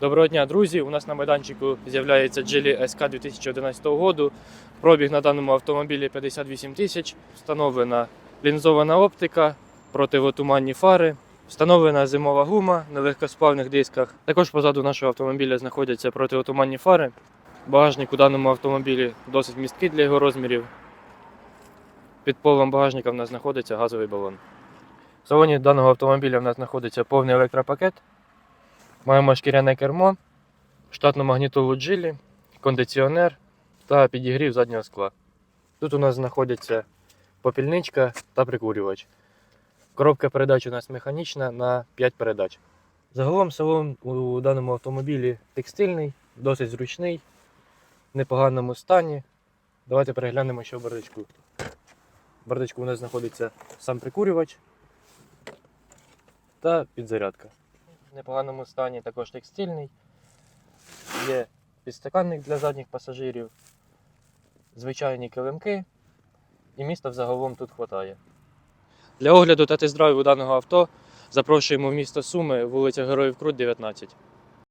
Доброго дня, друзі! У нас на майданчику з'являється Geely SK 2011 року. Пробіг на даному автомобілі 58 тисяч. Встановлена лінзована оптика, противотуманні фари, встановлена зимова гума на легкосплавних дисках. Також позаду нашого автомобіля знаходяться противотуманні фари. Багажник у даному автомобілі досить місткий для його розмірів. Під полом багажника в нас знаходиться газовий балон. В салоні даного автомобіля в нас знаходиться повний електропакет. Маємо шкіряне кермо, штатну магнітолу джилі, кондиціонер та підігрів заднього скла. Тут у нас знаходиться попільничка та прикурювач. Коробка передач у нас механічна на 5 передач. Загалом салон у даному автомобілі текстильний, досить зручний, в непоганому стані. Давайте переглянемо, що в бардачку. В бардачку у нас знаходиться сам прикурювач та підзарядка в непоганому стані, також текстильний. Є підстаканник для задніх пасажирів, звичайні килимки, і міста взагалом тут вистачає. Для огляду та тест-драйву даного авто запрошуємо в місто Суми, вулиця Героїв Крут, 19.